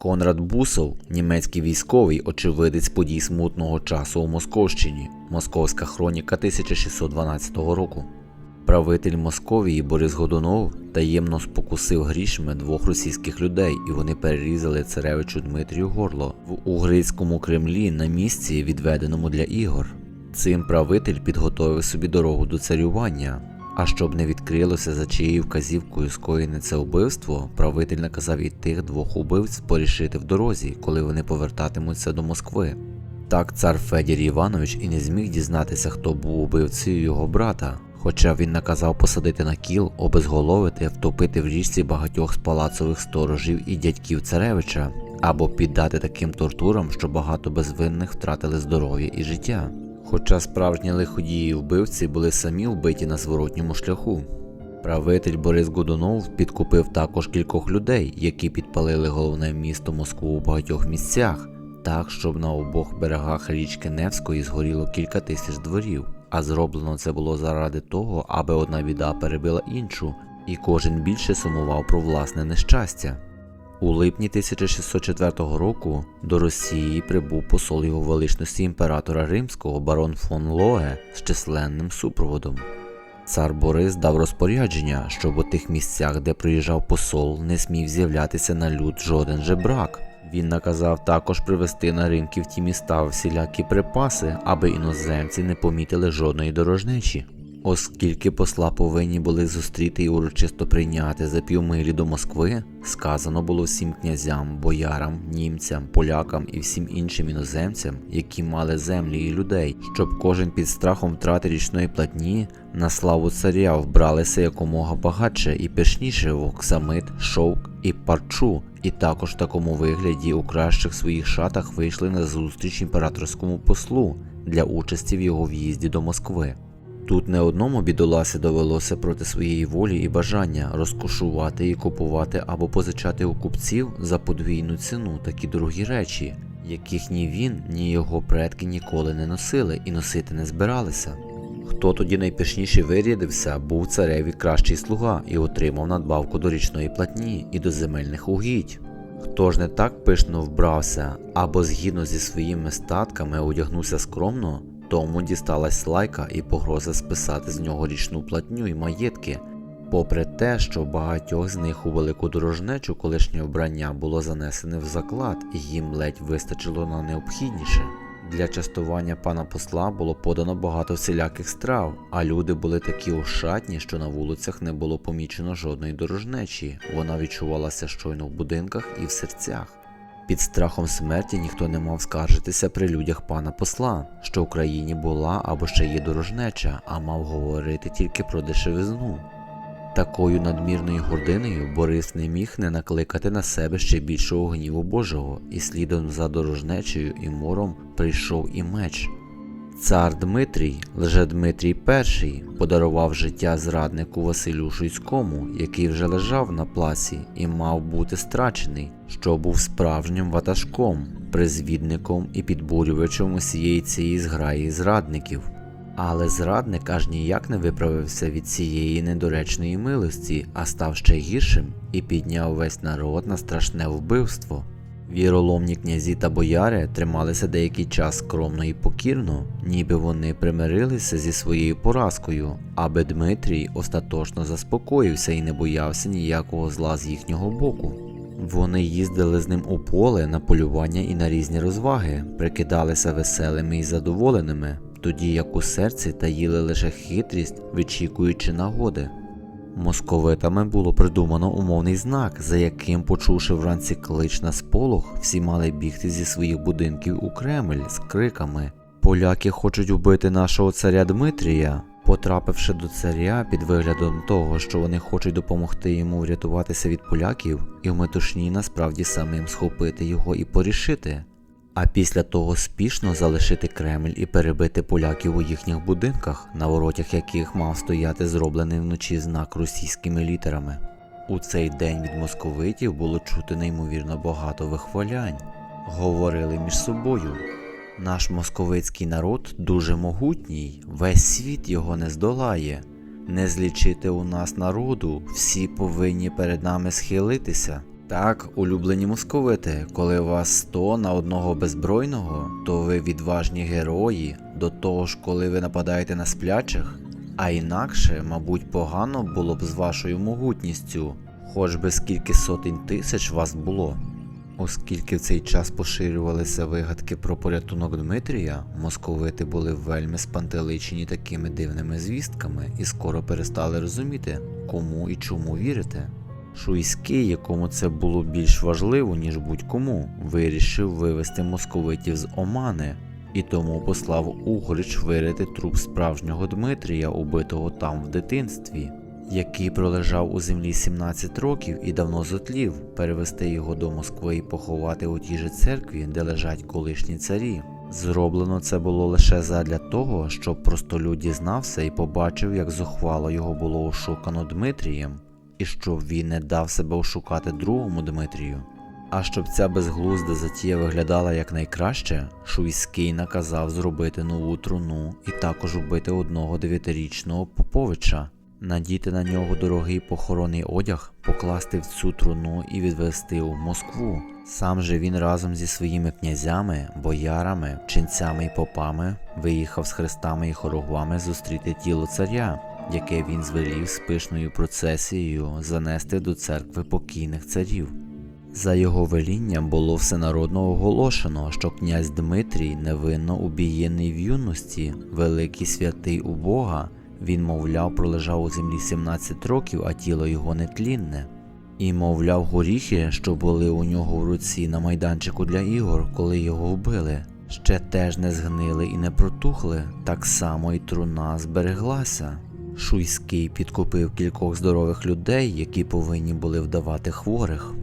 Конрад Бусов, німецький військовий, очевидець подій смутного часу у Московщині. Московська хроніка 1612 року. Правитель Московії Борис Годунов таємно спокусив грішми двох російських людей, і вони перерізали царевичу Дмитрію горло в угрицькому Кремлі на місці, відведеному для ігор. Цим правитель підготовив собі дорогу до царювання. А щоб не відкрилося, за чиєю вказівкою скоєне це вбивство, правитель наказав і тих двох убивць порішити в дорозі, коли вони повертатимуться до Москви. Так цар Федір Іванович і не зміг дізнатися, хто був убивцею його брата, хоча він наказав посадити на кіл, обезголовити, втопити в річці багатьох з палацових сторожів і дядьків царевича, або піддати таким тортурам, що багато безвинних втратили здоров'я і життя. Хоча справжні лиходії вбивці були самі вбиті на зворотньому шляху. Правитель Борис Годунов підкупив також кількох людей, які підпалили головне місто Москву у багатьох місцях, так щоб на обох берегах річки Невської згоріло кілька тисяч дворів. А зроблено це було заради того, аби одна біда перебила іншу, і кожен більше сумував про власне нещастя. У липні 1604 року до Росії прибув посол його величності імператора Римського барон фон Логе з численним супроводом. Цар Борис дав розпорядження, щоб у тих місцях, де приїжджав посол, не смів з'являтися на люд жоден жебрак. Він наказав також привезти на ринки в ті міста всілякі припаси, аби іноземці не помітили жодної дорожнечі. Оскільки посла повинні були зустріти і урочисто прийняти за півмилі до Москви, сказано було всім князям, боярам, німцям, полякам і всім іншим іноземцям, які мали землі і людей, щоб кожен під страхом втрати річної платні на славу царя вбралися якомога багатше і пишніше в оксамит, шовк і парчу, і також в такому вигляді у кращих своїх шатах вийшли на зустріч імператорському послу для участі в його в'їзді до Москви. Тут не одному бідоласі довелося проти своєї волі і бажання розкошувати і купувати або позичати у купців за подвійну ціну такі дорогі речі, яких ні він, ні його предки ніколи не носили і носити не збиралися. Хто тоді найпишніше вирядився, був цареві кращий слуга і отримав надбавку до річної платні і до земельних угідь. Хто ж не так пишно вбрався або згідно зі своїми статками одягнувся скромно, тому дісталась лайка і погроза списати з нього річну платню і маєтки. Попри те, що багатьох з них у велику дорожнечу колишнє вбрання було занесене в заклад, і їм ледь вистачило на необхідніше. Для частування пана посла було подано багато всіляких страв, а люди були такі ошатні, що на вулицях не було помічено жодної дорожнечі. Вона відчувалася щойно в будинках і в серцях. Під страхом смерті ніхто не мав скаржитися при людях пана посла, що в країні була або ще є дорожнеча, а мав говорити тільки про дешевизну. Такою надмірною гординою Борис не міг не накликати на себе ще більшого гніву Божого, і слідом за дорожнечею і мором прийшов і меч. Цар Дмитрій, Лжедмитрій І, подарував життя зраднику Василю Шуйському, який вже лежав на пласі і мав бути страчений, що був справжнім ватажком, призвідником і підбурювачем усієї цієї зграї зрадників. Але зрадник аж ніяк не виправився від цієї недоречної милості, а став ще гіршим і підняв весь народ на страшне вбивство. Віроломні князі та бояри трималися деякий час скромно і покірно, ніби вони примирилися зі своєю поразкою, аби Дмитрій остаточно заспокоївся і не боявся ніякого зла з їхнього боку. Вони їздили з ним у поле на полювання і на різні розваги, прикидалися веселими і задоволеними, тоді як у серці таїли лише хитрість, вичікуючи нагоди. Московитами було придумано умовний знак, за яким, почувши вранці клич на сполох, всі мали бігти зі своїх будинків у Кремль з криками Поляки хочуть вбити нашого царя Дмитрія. Потрапивши до царя під виглядом того, що вони хочуть допомогти йому врятуватися від поляків, і в метушні насправді самим схопити його і порішити. А після того спішно залишити Кремль і перебити поляків у їхніх будинках, на воротях яких мав стояти зроблений вночі знак російськими літерами. У цей день від московитів було чути неймовірно багато вихвалянь. Говорили між собою. Наш московицький народ дуже могутній, весь світ його не здолає. Не злічити у нас народу, всі повинні перед нами схилитися. Так, улюблені московити, коли вас 100 на одного беззбройного, то ви відважні герої, до того ж, коли ви нападаєте на сплячих. А інакше, мабуть, погано було б з вашою могутністю, хоч би скільки сотень тисяч вас було. Оскільки в цей час поширювалися вигадки про порятунок Дмитрія, московити були вельми спантеличені такими дивними звістками і скоро перестали розуміти, кому і чому вірити. Шуйський, якому це було більш важливо, ніж будь-кому, вирішив вивести московитів з Омани і тому послав Угрич вирити труп справжнього Дмитрія, убитого там в дитинстві, який пролежав у землі 17 років і давно зотлів, перевести його до Москви і поховати у тій же церкві, де лежать колишні царі. Зроблено це було лише задля того, щоб простолюд дізнався і побачив, як зухвало його було ошукано Дмитрієм, і щоб він не дав себе ошукати другому Дмитрію. А щоб ця безглузда затія виглядала якнайкраще, Шуйський наказав зробити нову труну і також вбити одного дев'ятирічного Поповича, надіти на нього дорогий похоронний одяг, покласти в цю труну і відвести у Москву. Сам же він разом зі своїми князями, боярами, ченцями і попами виїхав з хрестами і хоругвами зустріти тіло царя, яке він звелів з пишною процесією занести до церкви покійних царів. За його велінням було всенародно оголошено, що князь Дмитрій невинно убієний в юності, великий святий у Бога, він, мовляв, пролежав у землі 17 років, а тіло його нетлінне. І, мовляв, горіхи, що були у нього в руці на майданчику для ігор, коли його вбили, ще теж не згнили і не протухли, так само і труна збереглася. Шуйський підкупив кількох здорових людей, які повинні були вдавати хворих.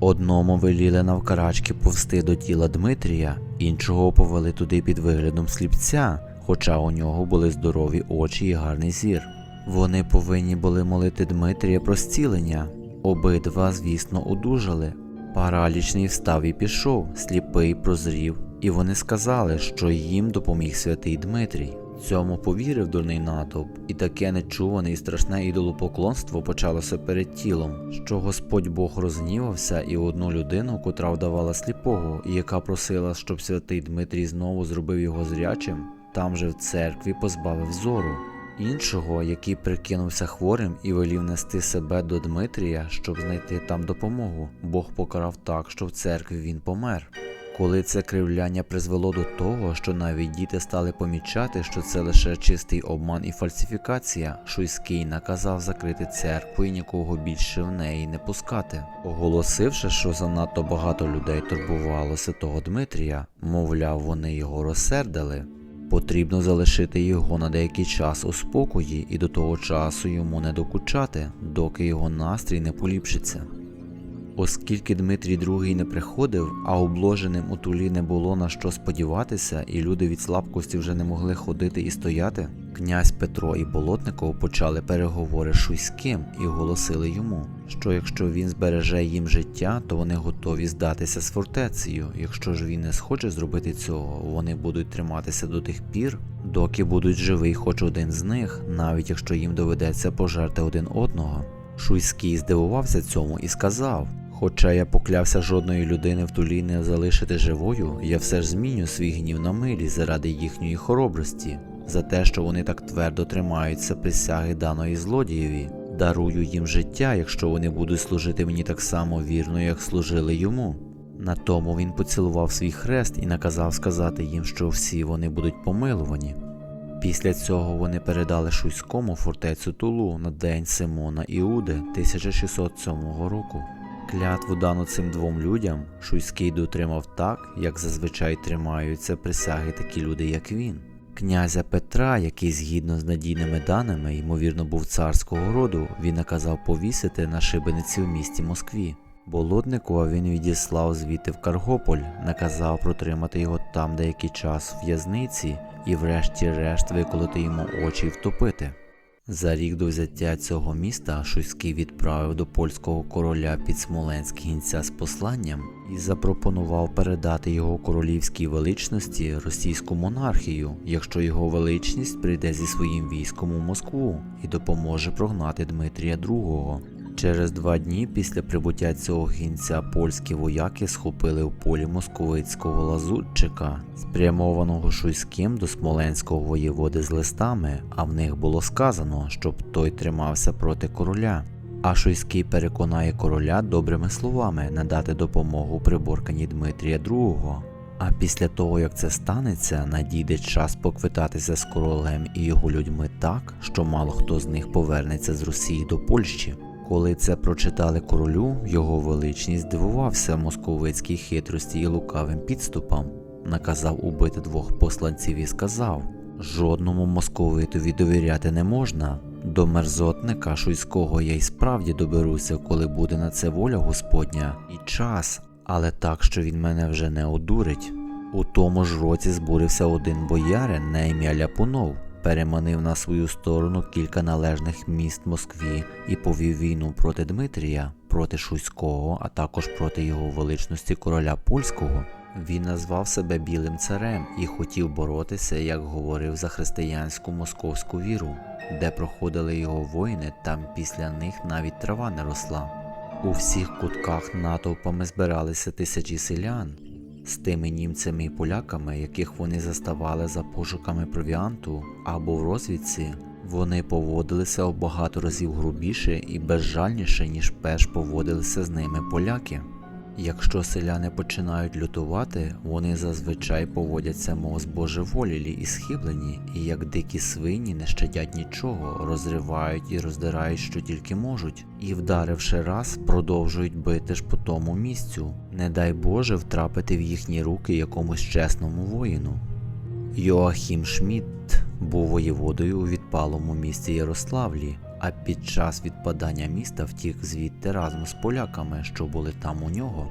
Одному веліли навкарачки повсти до тіла Дмитрія, іншого повели туди під виглядом сліпця, хоча у нього були здорові очі і гарний зір. Вони повинні були молити Дмитрія про зцілення. Обидва, звісно, одужали. Паралічний встав і пішов, сліпий прозрів, і вони сказали, що їм допоміг святий Дмитрій. Цьому повірив дурний натовп, і таке нечуване і страшне ідолопоклонство почалося перед тілом, що Господь Бог розгнівався і одну людину, котра вдавала сліпого, і яка просила, щоб святий Дмитрій знову зробив його зрячим, там же в церкві позбавив зору. Іншого, який прикинувся хворим і велів нести себе до Дмитрія, щоб знайти там допомогу, Бог покарав так, що в церкві він помер. Коли це кривляння призвело до того, що навіть діти стали помічати, що це лише чистий обман і фальсифікація, Шуйський наказав закрити церкву і нікого більше в неї не пускати, оголосивши, що занадто багато людей турбувалося того Дмитрія, мовляв, вони його розсердили. Потрібно залишити його на деякий час у спокої і до того часу йому не докучати, доки його настрій не поліпшиться. Оскільки Дмитрій II не приходив, а обложеним у тулі не було на що сподіватися, і люди від слабкості вже не могли ходити і стояти, князь Петро і Болотников почали переговори з Шуйським і оголосили йому, що якщо він збереже їм життя, то вони готові здатися з фортецею. Якщо ж він не схоче зробити цього, вони будуть триматися до тих пір, доки будуть живий хоч один з них, навіть якщо їм доведеться пожерти один одного. Шуйський здивувався цьому і сказав: Хоча я поклявся жодної людини в тулі не залишити живою, я все ж зміню свій гнів на милість заради їхньої хоробрості, за те, що вони так твердо тримаються присяги даної злодієві. Дарую їм життя, якщо вони будуть служити мені так само вірно, як служили йому. На тому він поцілував свій хрест і наказав сказати їм, що всі вони будуть помилувані. Після цього вони передали Шуйському фортецю Тулу на день Симона Іуди 1607 року. Клятву дану цим двом людям Шуйський дотримав так, як зазвичай тримаються присяги такі люди, як він. Князя Петра, який згідно з надійними даними, ймовірно, був царського роду, він наказав повісити на шибениці в місті Москві. Болотникова він відіслав звідти в Каргополь, наказав протримати його там деякий час в в'язниці і врешті-решт виколоти йому очі й втопити. За рік до взяття цього міста Шуйський відправив до польського короля під Смоленськ гінця з посланням і запропонував передати його королівській величності російську монархію, якщо його величність прийде зі своїм військом у Москву і допоможе прогнати Дмитрія II. Через два дні після прибуття цього гінця польські вояки схопили в полі московицького лазутчика, спрямованого Шуйським до смоленського воєводи з листами, а в них було сказано, щоб той тримався проти короля. А Шуйський переконає короля добрими словами надати допомогу приборканні Дмитрія II. А після того, як це станеться, надійде час поквитатися з королем і його людьми так, що мало хто з них повернеться з Росії до Польщі. Коли це прочитали королю, його величність здивувався московицькій хитрості і лукавим підступам, наказав убити двох посланців і сказав: жодному московитові довіряти не можна. До мерзотника шуйського я й справді доберуся, коли буде на це воля Господня і час, але так, що він мене вже не одурить. У тому ж році збурився один боярин на ім'я Ляпунов, переманив на свою сторону кілька належних міст Москві і повів війну проти Дмитрія, проти Шуйського, а також проти його величності короля польського. Він назвав себе білим царем і хотів боротися, як говорив, за християнську московську віру, де проходили його воїни, там після них навіть трава не росла. У всіх кутках натовпами збиралися тисячі селян з тими німцями і поляками, яких вони заставали за пошуками провіанту або в розвідці. Вони поводилися в багато разів грубіше і безжальніше, ніж перш поводилися з ними поляки. Якщо селяни починають лютувати, вони зазвичай поводяться мов збожеволілі і схиблені, і як дикі свині не щадять нічого, розривають і роздирають, що тільки можуть, і, вдаривши раз, продовжують бити ж по тому місцю. Не дай Боже втрапити в їхні руки якомусь чесному воїну. Йоахім Шмідт був воєводою у відпалому місті Ярославлі, а під час відпадання міста втік звідти разом з поляками, що були там у нього.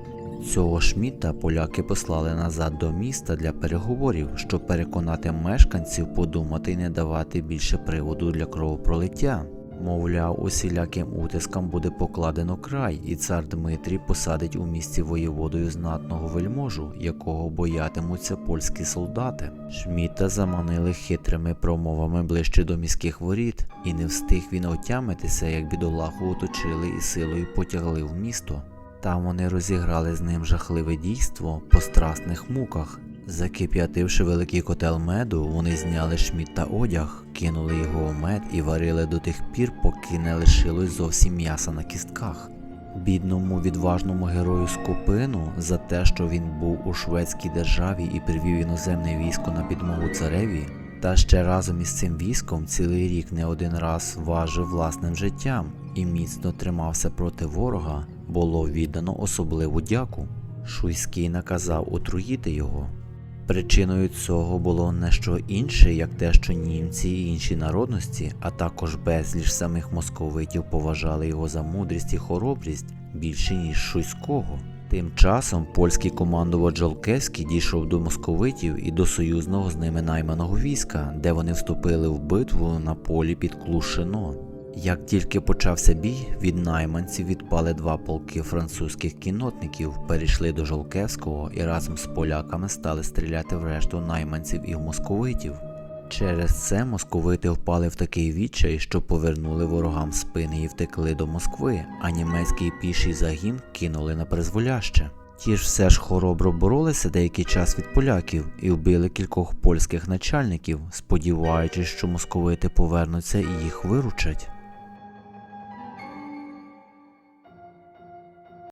Цього шміта поляки послали назад до міста для переговорів, щоб переконати мешканців подумати і не давати більше приводу для кровопролиття. Мовляв, усіляким утискам буде покладено край, і цар Дмитрій посадить у місті воєводою знатного вельможу, якого боятимуться польські солдати. Шміта заманили хитрими промовами ближче до міських воріт, і не встиг він отямитися, як бідолаху оточили і силою потягли в місто. Там вони розіграли з ним жахливе дійство по страсних муках. Закип'ятивши великий котел меду, вони зняли шміт та одяг, кинули його у мед і варили до тих пір, поки не лишилось зовсім м'яса на кістках. Бідному відважному герою Скопину за те, що він був у шведській державі і привів іноземне військо на підмогу цареві, та ще разом із цим військом цілий рік не один раз важив власним життям і міцно тримався проти ворога, було віддано особливу дяку. Шуйський наказав отруїти його. Причиною цього було не що інше, як те, що німці і інші народності, а також безліч самих московитів поважали його за мудрість і хоробрість більше ніж Шуйського. Тим часом польський командувач Жолкевський дійшов до московитів і до союзного з ними найманого війська, де вони вступили в битву на полі під Клушино. Як тільки почався бій, від найманців відпали два полки французьких кіннотників, перейшли до Жолкевського і разом з поляками стали стріляти в решту найманців і московитів. Через це московити впали в такий відчай, що повернули ворогам спини і втекли до Москви, а німецький піший загін кинули на призволяще. Ті ж все ж хоробро боролися деякий час від поляків і вбили кількох польських начальників, сподіваючись, що московити повернуться і їх виручать.